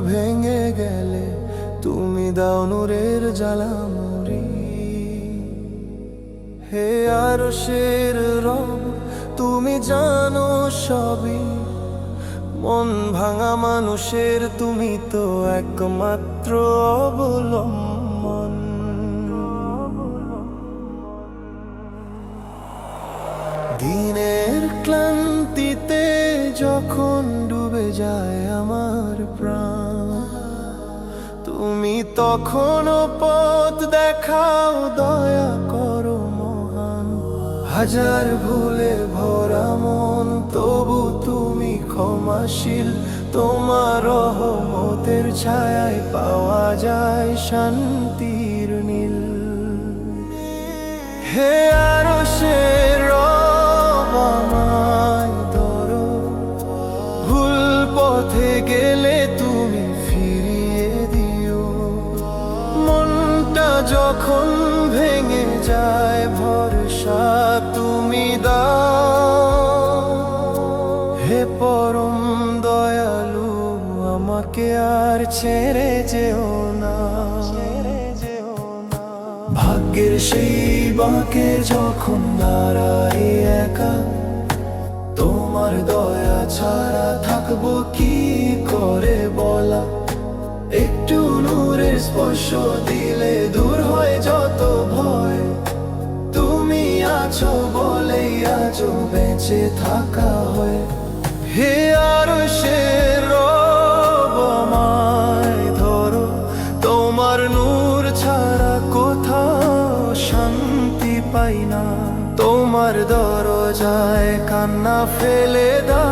ভেঙে গেলে তুমি দাও নূরের জ্বালামরি হে আর শের রব, তুমি জানো সবই। মন ভাঙা মানুষের তুমি তো একমাত্র অবলম্বন। দিনের ক্লান্তিতে যখন ডুবে যায় তখনও পথ দেখাও, দয়া করো মহান। হাজার ভুলে ভরা মন, তবু তুমি ক্ষমাশীল। তোমার রহমতের ছায়ায় পাওয়া যায় শান্তির নীল। হে যখন ভেঙে যায় ভরসা, তুমি দাও। হে পরম দয়ালু, আমাকে আর ছেড়ে যেও না। ভাগ্যের সেই বাঁকে যখন দাঁড়াই একা, তোমার দয়া ছাড়া থাকব কি করে বলা? একটু নূরের স্পর্শ দিলে দূর আছো বলেই আজও বেঁচে থাকা হয়। হে আর সে ধরো, তোমার ছাড়া কোথাও শান্তি পাই না। তোমার দরজায় কান্না ফেলে বার